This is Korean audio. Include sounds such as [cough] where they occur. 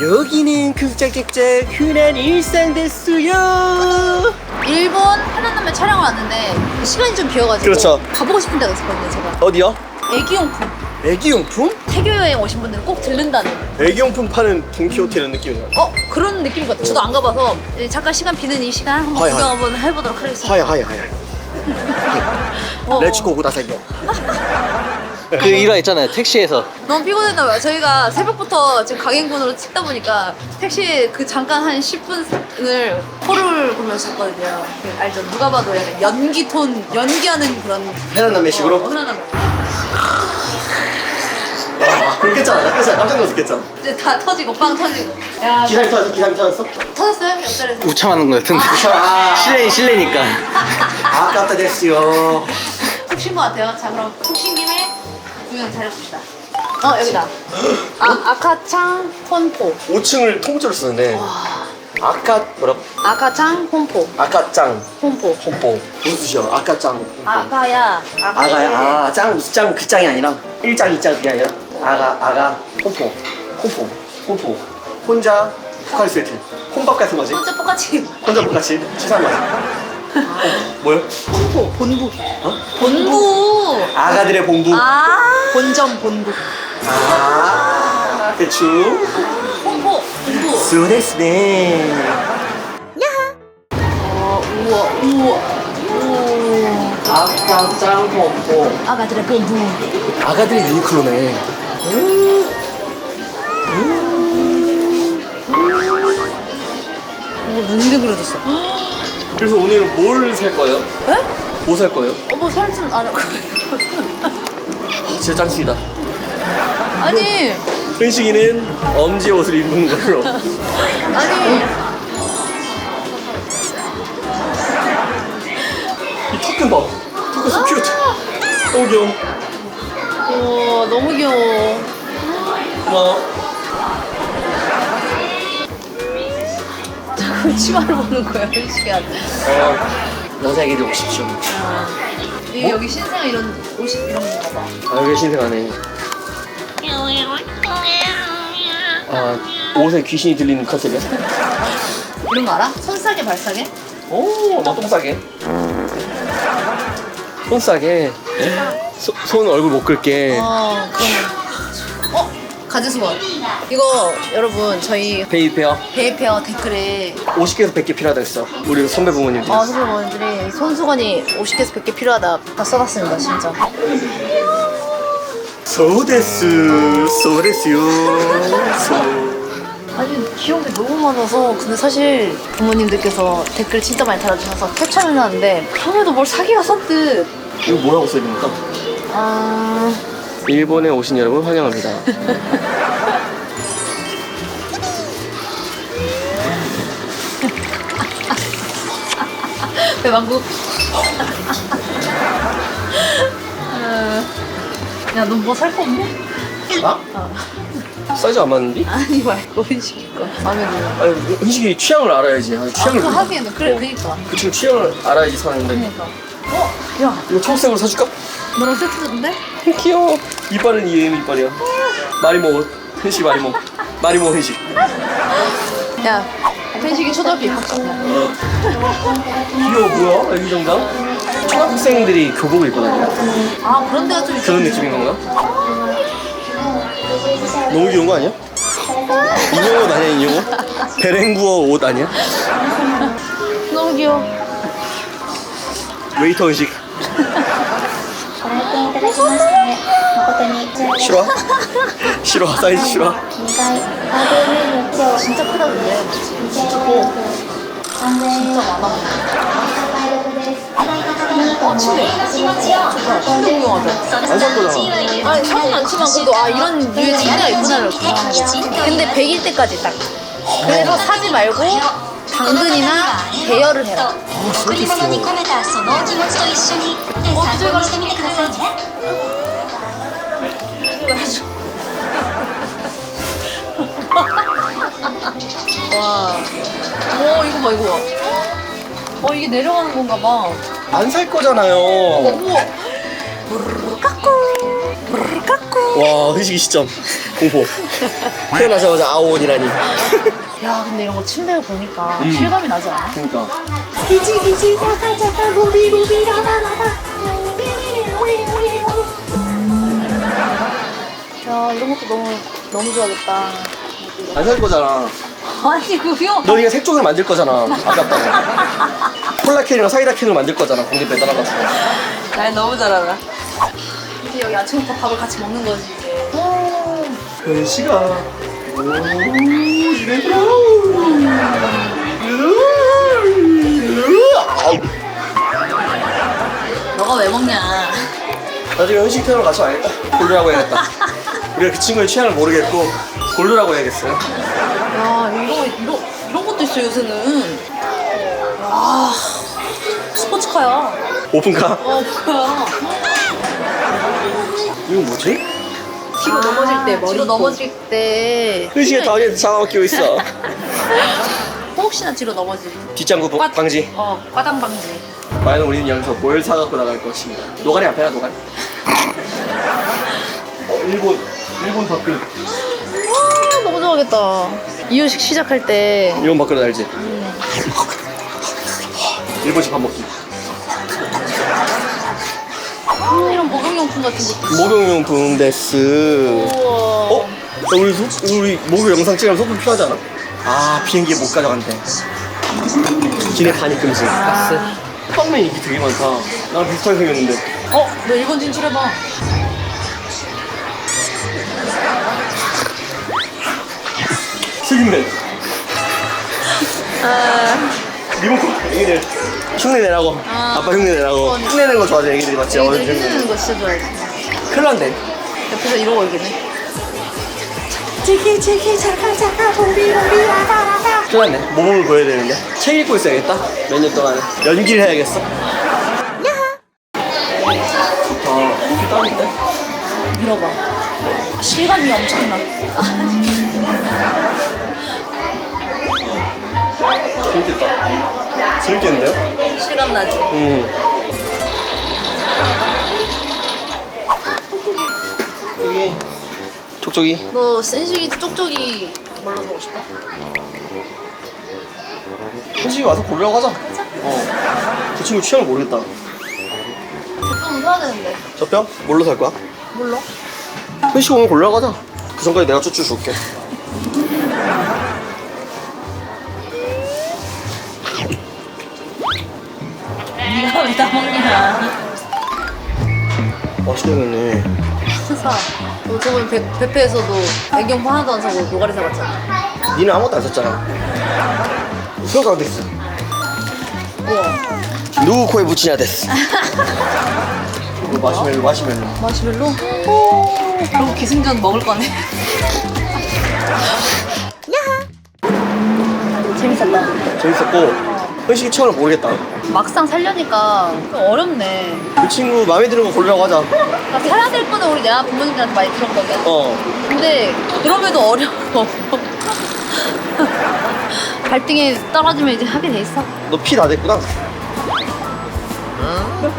여기는 극작작작 흔한 일상 됐어요. 일본 편안함에 촬영을 왔는데 시간이 좀 비어가지고 그렇죠. 가보고 싶은 데가 있었거든요 제가 어디요? 애기용품 애기용품? 태교 여행 오신 분들은 꼭 들른다는 애기용품 파는 돈키호테 이런 느낌이야. 어 그런 느낌 같아요 저도 안 가봐서 잠깐 시간 비는 이 시간 한번 하이, 구경 하이. 한번 해보도록 하겠습니다 하야 하야 하야. 어, 렛츠고 구다사이요. [laughs] 그 일화 있잖아요 택시에서 너무 피곤했나 봐요 저희가 새벽부터 지금 강행군으로 찍다 보니까 택시 그 잠깐 한 10분을 코를 보면서 잤거든요 그 알죠 누가 봐도 약간 연기 톤 연기하는 그런 매식으로? 어, 거 와, 그렇겠잖아. 그래서 깜짝 놀랐겠잖아. 이제 다 터지고 빵 터지고 야 기사님 터졌어? 기사님 터졌어? 터졌어요? 옆자리에서 우참하는 거 같은데 아, 실내 실내니까 [laughs] 아깝다 됐어요. 푹쉰것 같아요. 자 그럼 푹쉰 김에 구경 잘해봅시다. 어 여기다. 아 아카창 폰포. 5층을 통째로 쓰는데 아까 뭐라? 아카창 폰포. 아까짱 폰포. 홈뽕 무슨 뜻이야? 아까짱 아가야. 아가야 아짱 무슨 짱그 짱이 아니라 1짱 2짱 그게 아니라 아가 아가 홈뽕 홈뽕 홈뽕 혼자 포카리 스웨트 혼밥 같은 거지? 혼자 똑같이. 혼자 포카치 치사한 거지? 어, 뭐요? 폰포 본부. 어? 본부. 아가들의 봉부 아 본점 본부. 아 대충 폰포 본부. 수데스네 어 우와 우와. 오. 아까짱 홈뽕 아가들의 본부. 아가들의 유니클로네 오 눈게 그려졌어. 그래서 오늘은 뭘 살 거예요? 에? 뭐살 거예요? 어머 살좀 안 하고. 진짜 짱치다 아니 현식이는 엄지 옷을 입는 걸로 아니. 이 턱근 봐 턱근 so cute 너무 귀여워 오 너무 귀여워. 고마워 [laughs] 치마를 보는 거야 현식이한테. 어, 여자에게도 오십시오 이 여기 신생 이런 옷이 이런 건가 봐. 아 여기 신생하네 아 옷에 귀신이 들리는 컨셉이야? 이런 거 알아? 손싸개 발싸개? 오 나 똥싸게 손싸게 소, 손 얼굴 못 긁게 어 그런 거. 어 가지수건. 이거 여러분 저희 베이페어 베이페어 댓글에 50개에서 100개 필요하다 했어 우리 선배 부모님들 아 선생님들이 손수건이 50개에서 100개 필요하다 다 써놨습니다 진짜. 소데스 소데스요 소 아니 귀여운 게 너무 많아서 근데 사실 부모님들께서 댓글 진짜 많이 달아주셔서 캡처해놨는데 처음에도 뭘 사기가 선뜻. 이거 뭐라고 써있습니까? 아 일본에 오신 여러분 환영합니다 배방구. 야, 너뭐살 거 없니? 나? 사이즈 안 맞는데? 아니 말고 현식이 거. 마음에 들어. 아니 은식이 취향을 알아야지 아, 취향을 그 하기에는 그래, 그니까. 그 친구 취향을 알아야지 사는데 그니까. 어, 야, 이거 초록색으로 사줄까? 너랑 세트인데? 귀여워 이빨은 EM 이빨이야. 마리모 회식 말이 마리모 마리모 회식. 야, 회식이 초등학교 입학생이야. 귀여워 뭐야 애기 정당? 초등학생들이 교복을 입고 다녀. 아, 그런 데가 좀 그런 느낌인 건가? 너무 귀여운 거 아니야? 인형 옷 아니야 인형 옷? 베랭구어 옷 아니야? 너무 귀여워. 웨이터 의식. だきまして誠にこちらで 싫어? 싫어 사이즈 싫어? 2階ハードメニューと 진짜 크다, 근데. 2000円3000円 진짜 많아. お買い得ですお買い方に어, 침대. 진짜 유용하죠. 안 살 거잖아 아니, 사진 안 치면 그래도 아, 이런 류의 침대가 있구나를 구경하는 거야. 근데 100일 때까지 딱. 그래서 사지 말고 당근이나 대여를 해라. 贈り物に込めたそのお気持ちと一緒に参考にしてみてくださいね 와. 오, 이거 봐, 이거 봐. 어, 이게 내려가는 건가 봐. 안 살 거잖아요 우와. 와 의식이 시점 공포 태어나자마자 아오원이라니. 야 근데 이런 거 침대에 보니까 음. 실감이 나지 않아? 그러니까. 야 이런 것도 너무 너무 좋아하겠다 안 살 거잖아. 아니 그거 너 니가 색종을 만들 거잖아. 아깝다고. 콜라 캔이랑 사이다 캔을 만들 거잖아. 공기 배달아가지고. 날 너무 잘 알아 이제 여기 아침부터 밥을 같이 먹는 거지 이제 근시가. 오, 이래라. 아우. 너가 왜 먹냐 나중에 태우러 같이 와야겠다. 골드라고 해야겠다. 우리가 그 친구의 취향을 모르겠고 골드라고 해야겠어요. 야 이런 이런 이런 것도 있어 요새는 와 스포츠카야 오픈카. 어 뭐야 이건 뭐지? 뒤로 넘어질 때 머리 뒤로 넘어질 때 다리에 장화 끼고 있어. [laughs] 혹시나 뒤로 넘어지 뒷장구 보- 방지. 어 과당 방지 과연 우리는 여기서 뭘 사갖고 나갈 것인가? 노가리 앞에나 노가리. [laughs] 어, 일본 일본 밖을 와 너무 좋아하겠다 이유식 시작할 때 일본 밖을 알지? 일본식 밥 먹기. 음, 이런 목욕용품 같은 것도 목욕용품 데스. 우와 어? 야, 우리 소, 우리 목욕 영상 찍으면 소품 필요하지 않아? 아 비행기에 못 가져간대. 기내 반입 금지. 아. 빵맨 인기 되게 많다. 나랑 비슷하게 생겼는데. 어? 너 일본 진출해봐 슬림맨. 리모컨 애기들 흉내 내라고. 아. 아빠 흉내 내라고. 어, 흉내 내는 거 좋아하지 애기들이 맞지? 애기들 어른 흉내 해주는 거 진짜 좋아해. 큰일 난데 옆에서 이러고 있겠네. 큰일 났네. 모범을 보여야 되는데. 책 읽고 있어야겠다. 몇 년 동안 연기를 해야겠어. 좋다. 목이 따는데? 밀어봐. 실감이 엄청나 재밌겠다 재밌겠는데요? 실감 나지 음. 여기 촉촉이 너 센식이 쪽쪽이 뭘로 보고 싶어? 현식이 와서 고르라고 하자 어. 그 친구 취향을 모르겠다 좀 사야 되는데 저 뼈? 뭘로 살 거야? 몰라 현식 오면 하자 그 전까지 내가 쭈쭈 줄게 네가 왜 다 먹냐 맛있겠네 사. 너 저번에 배, 배페에서도 애경포 하나도 안 사고 노가리 사봤잖아. 니는 아무것도 안 썼잖아. 수영강 됐어. 우와. 누구 코에 붙이냐 됐어. 이거 마시멜로 마시멜로. 마시멜로? 오. 그리고 기승전 먹을 거네. 재밌었다. 재밌었고 회식처를 모르겠다. 막상 살려니까 좀 어렵네. 그 친구 마음에 드는 거 고르라고 하자. 나 살아야 될 거는 우리 내가 부모님들한테 많이 들었거든. 어. 근데 그럼에도 어려워. [laughs] 갈등에 떨어지면 이제 하게 돼 있어. 너 피 다 됐구나. 몇